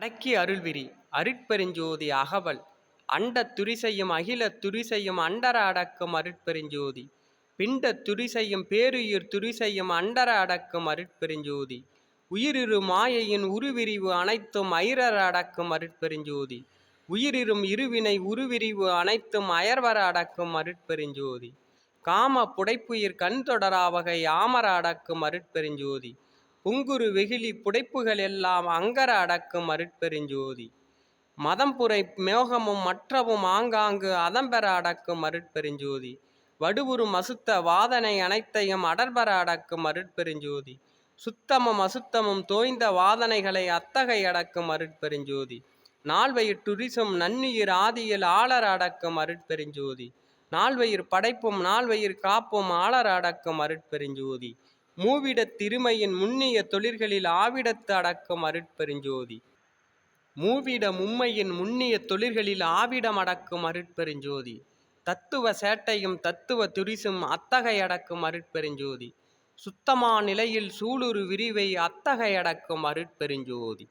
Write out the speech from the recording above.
அடக்கி அருள்விரி. அருட்பெருஞ்சோதி அகவல். அண்ட துரிசையும் அகில துரிசையும் அண்டர அடக்கும் அருட்பெருஞ்சோதி. பிண்டத் துரிசையும் பேருயிர் துரிசையும் அண்டர அடக்கும் அருட்பெருஞ்சோதி. உயிரிரு மாயையின் உருவிரிவு அனைத்தும் ஐரர அடக்கும் அருட்பெருஞ்சோதி. உயிரிரும் இருவினை உருவிரிவு அனைத்தும் அயர்வர அடக்கும் அருட்பெருஞ்சோதி. காம புடைப்புயிர் கண் தொடராவகை ஆமர அடக்கும் அருட்பெருஞ்சோதி. புங்குரு வெகுளி புடைப்புகள் எல்லாம் அங்கர அடக்கும் அருட்பெருஞ்சோதி. மதம்புரை மேகமும் மற்றவும் ஆங்காங்கு அதம்பெற அடக்கும் அருட்பெருஞ்சோதி. வடுவுறும் அசுத்த வாதனை அனைத்தையும் அடர்பர அடக்கும் அருட்பெருஞ்சோதி. சுத்தமும் அசுத்தமும் தோய்ந்த வாதனைகளை அத்தகை அடக்கும் அருட்பெருஞ்சோதி. நால்வயிற் துரிசும் நன்னுயிர் ஆதியில் ஆளர அடக்கும் அருட்பெருஞ்சோதி. நால்வயிர் படைப்பும் நால்வயிர் காப்பும் ஆளர அடக்கும் அருட்பெருஞ்சோதி. மூவிடத் திருமையின் முன்னிய தொழில்களில் ஆவிடத்து அடக்கும் அருட்பெருஞ்சோதி. மூவிட மும்மையின் முன்னிய தொழில்களில் ஆவிடம் அடக்கும் அருட்பெருஞ்சோதி. தத்துவ சேட்டையும் தத்துவ துரிசும் அத்தகை அடக்கும் அருட்பெருஞ்சோதி. சுத்தமா நிலையில் சூளுரு விரிவை அத்தகை அடக்கும் அருட்பெருஞ்சோதி.